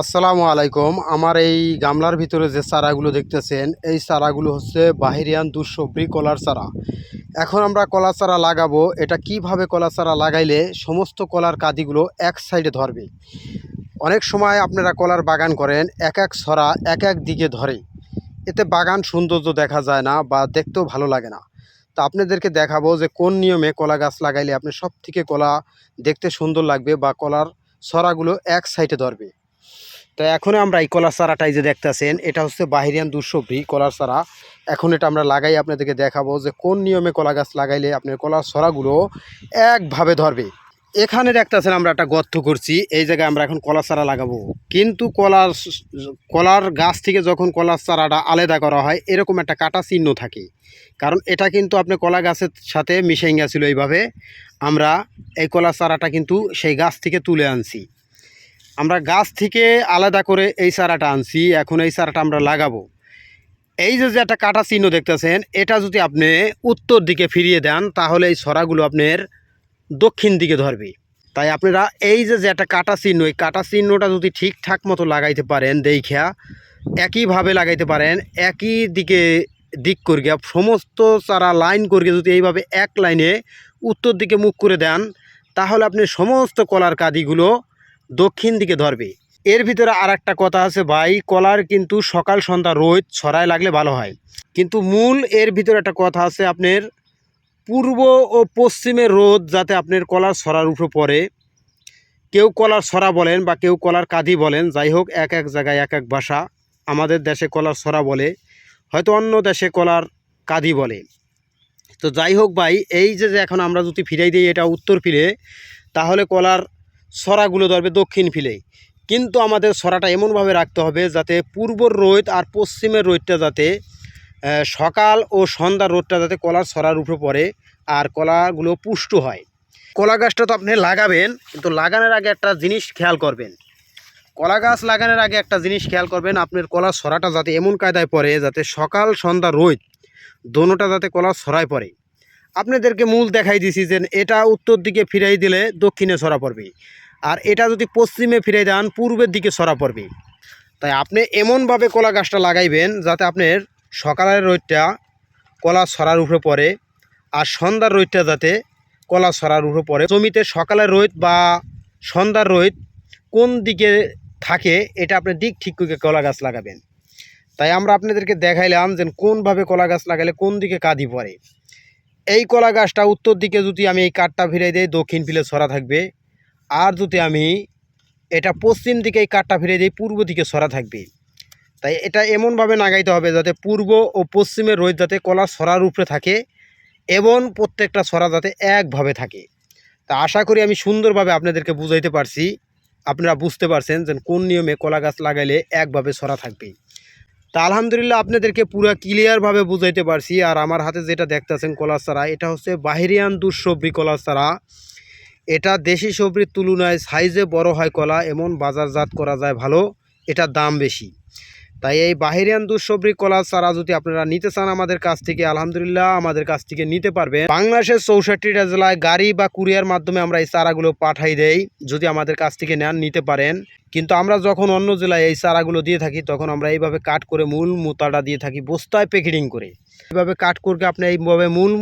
আসসালামু আলাইকুম। আমার এই গামলার ভিতরে যে চারাগুলো দেখতেছেন, এই চারাগুলো হচ্ছে বাহিরিয়ান দুঃসব্রি কলার চারা। এখন আমরা কলা চারা লাগাবো। এটা কীভাবে কলা চারা লাগাইলে সমস্ত কলার কাদিগুলো এক সাইডে ধরবে? অনেক সময় আপনারা কলার বাগান করেন, এক এক ছড়া এক এক দিকে ধরে। এতে বাগান সৌন্দর্য দেখা যায় না বা দেখতেও ভালো লাগে না। তো আপনাদেরকে দেখাবো যে কোন নিয়মে কলা গাছ লাগাইলে আপনি সব থেকে কলা দেখতে সুন্দর লাগবে বা কলার ছড়াগুলো এক সাইডে ধরবে। তো এখন আমরা এই কলার চারাটাই যে দেখতেছেন, এটা হচ্ছে বাহিরিয়ান দুঃসব্রি কলার চারা। এখন এটা আমরা লাগাই, আপনাদেরকে দেখাবো যে কোন নিয়মে কলা গাছ লাগাইলে আপনার কলার ছড়াগুলো একভাবে ধরবে। এখানে দেখতেছেন আমরা একটা গর্ত করছি, এই জায়গায় আমরা এখন কলার চারা লাগাবো। কিন্তু কলার কলার গাছ থেকে যখন কলার চারাটা আলাদা করা হয়, এরকম একটা কাটা চিহ্ন থাকে। কারণ এটা কিন্তু আপনি কলা গাছের সাথে মিশে গেছিল এইভাবে, আমরা এই কলার চারাটা কিন্তু সেই গাছ থেকে তুলে আনছি। আমরা গাছ থেকে আলাদা করে এই চারাটা আনছি, এখন এই চারাটা আমরা লাগাবো। এই যে একটা কাটা চিহ্ন দেখতেছেন, এটা যদি আপনি উত্তর দিকে ফিরিয়ে দেন, তাহলে এই ছড়াগুলো আপনার দক্ষিণ দিকে ধরবে। তাই আপনারা এই যে যে একটা কাটা চিহ্ন, এই কাটা চিহ্নটা যদি ঠিকঠাক মতো লাগাইতে পারেন দেখা একইভাবে লাগাইতে পারেন, একই দিকে দিক করিয়া, সমস্ত চারা লাইন করিয়া যদি এইভাবে এক লাইনে উত্তর দিকে মুখ করে দেন, তাহলে আপনি সমস্ত কলার কাদিগুলো দক্ষিণ দিকে ধরবে। এর ভিতরে আর একটা কথা আছে, ভাই, কলার কিন্তু সকাল, সন্ধ্যা, রোদ ছড়ায় লাগলে ভালো হয়। কিন্তু মূল এর ভিতরে একটা কথা আছে, আপনার পূর্ব ও পশ্চিমের রোদ যাতে আপনার কলার ছড়ার উপরে পড়ে। কেউ কলার ছড়া বলেন বা কেউ কলার কাঁদি বলেন, যাই হোক, এক এক জায়গায় এক এক ভাষা আমাদের দেশে কলার ছড়া বলে, হয়তো অন্য দেশে কলার কাঁদি বলে। তো যাই হোক, ভাই, এই যে এখন আমরা যদি ফিরাই দিই এটা উত্তর ফিরে, তাহলে কলার ছড়াগুলো ধরবে দক্ষিণ ফিলে কিন্তু আমাদের সরাটা এমনভাবে রাখতে হবে যাতে পূর্বর রোদ আর পশ্চিমের রোদটা যাতে সকাল ও সন্ধ্যার রোদটা যাতে কলার ছড়ার উপরে পড়ে আর কলাগুলো পুষ্ট হয়। কলা গাছটা তো আপনি লাগাবেন, কিন্তু লাগানোর আগে একটা জিনিস খেয়াল করবেন। কলা গাছ লাগানোর আগে একটা জিনিস খেয়াল করবেন, আপনার কলার ছড়াটা যাতে এমন কায়দায় পড়ে যাতে সকাল, সন্ধ্যা রোদ দোনোটা যাতে কলার ছড়ায় পড়ে। আপনাদেরকে মূল দেখাই দিছি যে এটা উত্তর দিকে ফিরাই দিলে দক্ষিণে সরা পড়বে আর এটা যদি পশ্চিমে ফিরাই দেন, পূর্বের দিকে সরা পড়বে তাই আপনি এমনভাবে কলা গাছটা লাগাইবেন যাতে আপনার সকালের রোদটা কলা সরার উপরে পড়ে আর সন্ধ্যার রোদটা যাতে কলা সরার উপরে পড়ে। জমিতে সকালের রোদ বা সন্ধ্যার রোদ কোন দিকে থাকে, এটা আপনি দিক ঠিক করে কলা গাছ লাগাবেন। তাই আমরা আপনাদেরকে দেখাইলাম যে কোনভাবে কলা গাছ লাগালে কোন দিকে কাঁদি পড়ে। এই কলা গাছটা উত্তর দিকে যদি আমি এই কাঠটা ফিরে দিই, দক্ষিণ ফিলে ছড়া থাকবে। আর যদি আমি এটা পশ্চিম দিকে এই কাঠটা ফিরে দিই, পূর্ব দিকে ছড়া থাকবে। তাই এটা এমনভাবে নাগাইতে হবে যাতে পূর্ব ও পশ্চিমের রোদ যাতে কলা ছড়ার উপরে থাকে এবং প্রত্যেকটা ছড়া যাতে একভাবে থাকে। তা আশা করি আমি সুন্দরভাবে আপনাদেরকে বুঝাইতে পারছি। আপনারা বুঝতে পারছেন যে কোন নিয়মে কলা গাছ লাগাইলে একভাবে ছড়া থাকবে তা আলহামদুলিল্লাহ আপনাদেরকে পুরো ক্লিয়ারভাবে বুঝাইতে পারছি। আর আমার হাতে যেটা দেখতেছেন কলার চারা, এটা হচ্ছে বাহিরিয়ান দুঃসব্রি কলার চারা। এটা দেশি সবজির তুলনায় সাইজে বড় হয় কলা, এমন বাজারজাত করা যায় ভালো, এটার দাম বেশি। তাই এই বাহিরিয়ান দুঃসব্রি কলা চারা যদি আপনারা নিতে চান আমাদের কাছ থেকে, আলহামদুলিল্লাহ আমাদের কাছ থেকে নিতে পারবেন। বাংলাদেশের চৌষট্টিটা জেলায় গাড়ি বা কুরিয়ার মাধ্যমে আমরা এই চারাগুলো পাঠাই দেই, যদি আমাদের কাছ থেকে নেন, নিতে পারেন। কিন্তু আমরা যখন অন্য জেলায় এই চারাগুলো দিয়ে থাকি, তখন আমরা এইভাবে কাট করে মূল মোতাটা দিয়ে থাকি, বস্তায় প্যাকেটিং করে। এইভাবে কাট করে আপনি এইভাবে মূল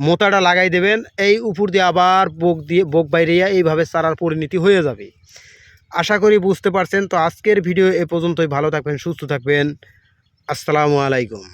মোতাটা লাগাই দেবেন, এই উপর দিয়ে আবার বোক দিয়ে, বোক বাইরে এইভাবে চারার পরিণতি হয়ে যাবে। আশা করি বুঝতে পারছেন। তো আজকের ভিডিও এ পর্যন্তই। ভালো থাকবেন, সুস্থ থাকবেন। আসসালামু আলাইকুম।